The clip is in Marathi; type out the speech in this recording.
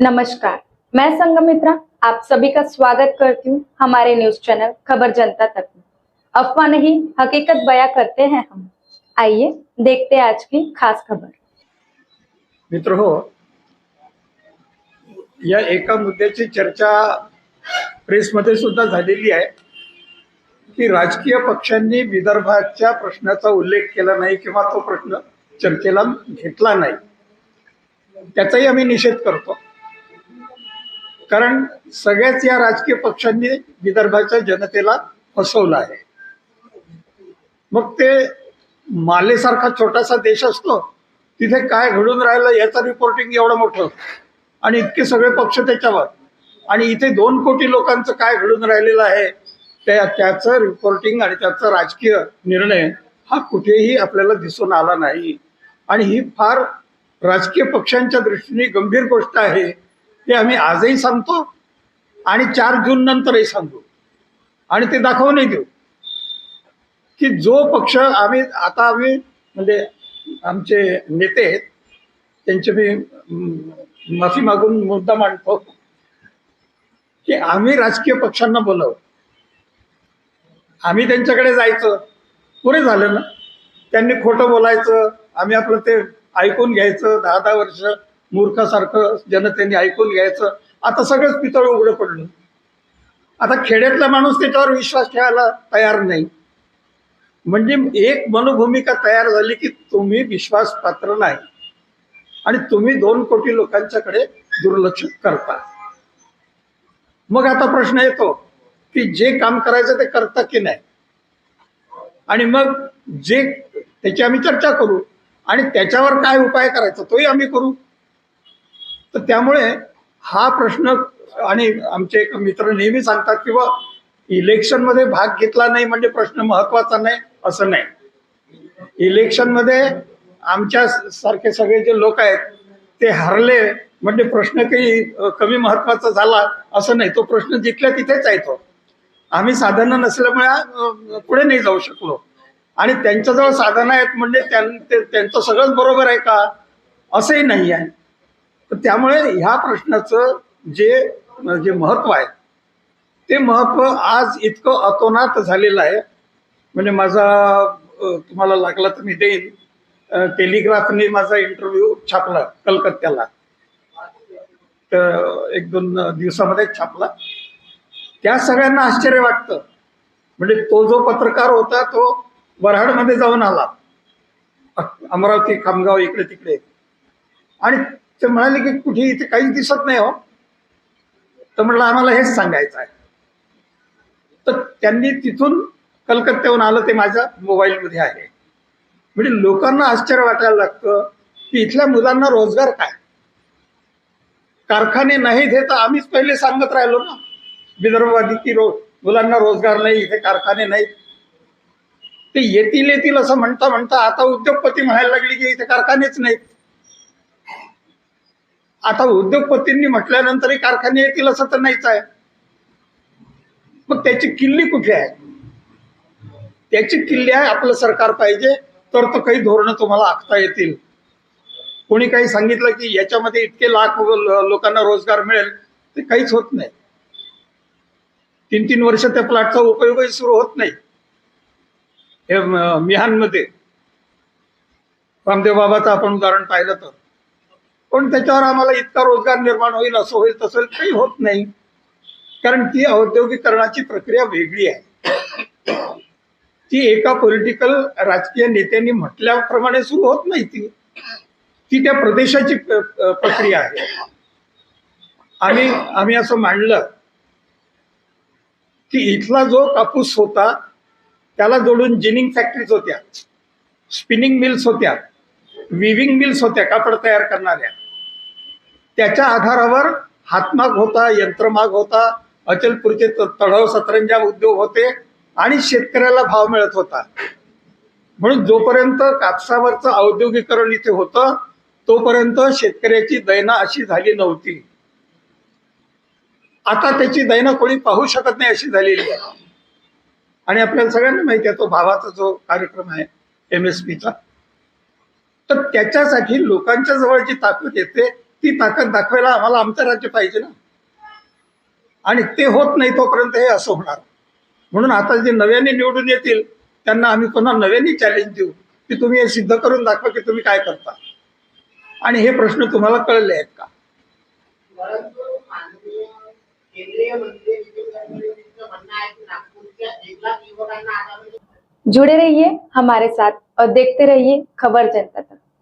नमस्कार. मैं संगमित्रा आप सभी का स्वागत करती हूँ हमारे न्यूज चैनल खबर जनता तक में। अफवाह नहीं हकीकत बयां करते हैं हम। आइए देखते हैं आज की खास खबर। मित्र हो या एका मुद्द्याची चर्चा प्रेसमध्ये सुद्धा झालेली आहे की राजकीय पक्षांनी विदर्भाच्या प्रश्नाचा उल्लेख केला नाही किंवा तो प्रश्न चर्चेला घेतला नाही. त्याचाही आम्ही निषेध करतो. कारण सगळ्याच या राजकीय पक्षांनी विदर्भाच्या जनतेला फसवलं आहे. मग ते मालेसारखा छोटासा देश असतो तिथे काय घडून राहिलं याचं रिपोर्टिंग एवढं मोठं. आणि इतके सगळे पक्ष त्याच्यावर. आणि इथे दोन कोटी लोकांचं काय घडून राहिलेलं आहे त्या त्याचं रिपोर्टिंग आणि त्याचा राजकीय निर्णय हा कुठेही आपल्याला दिसून आला नाही. आणि ही फार राजकीय पक्षांच्या दृष्टीने गंभीर गोष्ट आहे. ते आम्ही आजही सांगतो आणि चार जून नंतरही सांगू. आणि ते दाखवूनही देऊ. की जो पक्ष आम्ही आता आम्ही म्हणजे आमचे नेते आहेत त्यांचे मी माफी मागून मुद्दा मांडतो की आम्ही राजकीय पक्षांना बोलव. आम्ही त्यांच्याकडे जायचं. पुरे झालं ना. त्यांनी खोटं बोलायचं. आम्ही आपलं ते ऐकून घ्यायचं. दहा दहा वर्ष मूर्खासारखं जनतेने ऐकून घ्यायचं. आता सगळंच पितळ उघडं पडलं. आता खेड्यातला माणूस त्याच्यावर विश्वास ठेवायला तयार नाही. म्हणजे एक मनोभूमिका तयार झाली की तुम्ही विश्वासपात्र नाही. आणि तुम्ही दोन कोटी लोकांच्याकडे दुर्लक्ष करता. मग आता प्रश्न येतो की जे काम करायचं ते करता की नाही? आणि मग जे त्याची आम्ही चर्चा करू. आणि त्याच्यावर काय उपाय करायचा तोही आम्ही करू. तर त्यामुळे हा प्रश्न आणि आमचे एक मित्र नेहमी सांगतात किंवा इलेक्शनमध्ये भाग घेतला नाही म्हणजे प्रश्न महत्त्वाचा नाही असं नाही. इलेक्शनमध्ये आमच्या सारखे सगळे जे लोक आहेत ते हरले म्हणजे प्रश्न काही कमी महत्त्वाचा झाला असं नाही. तो प्रश्न जिथल्या तिथेच आहे तो. आम्ही साधनं नसल्यामुळे पुढे नाही जाऊ शकलो. आणि त्यांच्याजवळ साधनं आहेत म्हणजे त्यां- ते- त्यांचं सगळंच बरोबर आहे का? असंही नाही आहे. तर त्यामुळे ह्या प्रश्नाचं जे जे महत्त्व आहे ते महत्त्व आज इतकं अतोनात झालेलं आहे. म्हणजे माझा तुम्हाला लागला तर मी देईन. टेलिग्राफने माझा इंटरव्ह्यू छापला कलकत्त्याला. तर एक दोन दिवसामध्ये छापला. त्या सगळ्यांना आश्चर्य वाटतं. म्हणजे तो जो पत्रकार होता तो वऱ्हाडमध्ये जाऊन आला. अमरावती खामगाव इकडे तिकडे आणि ते म्हणाले की कुठे इथे काही दिसत नाही हो. तर म्हटलं आम्हाला हेच सांगायचं आहे. तर त्यांनी तिथून कलकत्त्याहून आलं ते माझ्या मोबाईलमध्ये आहे. म्हणजे लोकांना आश्चर्य वाटायला लागतं की इथल्या मुलांना रोजगार काय? कारखाने नाहीत हे तर आम्हीच पहिले सांगत राहिलो ना. विदर्भवादी की रो मुलांना रोजगार नाही इथे कारखाने नाहीत. ते येतील येतील असं म्हणता म्हणता आता उद्योगपती म्हणायला लागली की इथे कारखानेच नाहीत. आता उद्योगपतींनी म्हटल्यानंतरही कारखाने येतील असं तर नाहीच आहे. मग त्याची किल्ली कुठे आहे? त्याची किल्ली आहे आपलं सरकार पाहिजे तर तो काही धोरणं तुम्हाला आखता येतील. कोणी काही सांगितलं की याच्यामध्ये इतके लाख लोकांना रोजगार मिळेल ते काहीच होत नाही. तीन तीन वर्ष त्या प्लॅटचा उपयोगही सुरू होत नाही. हे मिहानमध्ये. रामदेव बाबाचं आपण उदाहरण पाहिलं तर. पण त्याच्यावर आम्हाला इतका रोजगार निर्माण होईल असं होईल तसं होईल, काही होत नाही. कारण ती औद्योगिकरणाची प्रक्रिया वेगळी आहे. ती एका पॉलिटिकल राजकीय नेत्यांनी म्हटल्याप्रमाणे सुरू होत नाही ती. ती त्या प्रदेशाची प्रक्रिया आहे. आम्ही आम्ही असं मांडलं की इथला जो कापूस होता त्याला जोडून जिनिंग फॅक्टरीज होत्या स्पिनिंग मिल्स होत्या विविंग मिल्स होत्या कापड तयार करणाऱ्या. त्याच्या आधारावर हातमाग होता यंत्रमाग होता अचलपूरचे त- तढाव सतरंजा उद्योग होते आणि शेतकऱ्याला भाव मिळत होता. म्हणून जोपर्यंत कापसावरचं औद्योगिकरण इथे होतं तोपर्यंत शेतकऱ्याची दैना अशी झाली नव्हती. आता त्याची दैना कोणी पाहू शकत नाही अशी झालेली आहे. आणि आपल्याला सगळ्यांना माहिती आहे तो भावाचा जो कार्यक्रम आहे एम एस पीचा तर त्याच्यासाठी लोकांच्या जवळ जी ताकद येते ती ताकद दाखवायला आम्हाला आमचं राज्य पाहिजे ना. आणि ते होत नाही तोपर्यंत हे असं होणार. म्हणून आता जे नव्याने निवडून येतील त्यांना आम्ही पुन्हा नव्याने चॅलेंज देऊ. की तुम्ही हे सिद्ध करून दाखवा की तुम्ही काय करता. आणि हे प्रश्न तुम्हाला कळले आहेत का? जुड़े रहिए हमारे साथ और देखते रहिए खबर जनता तक.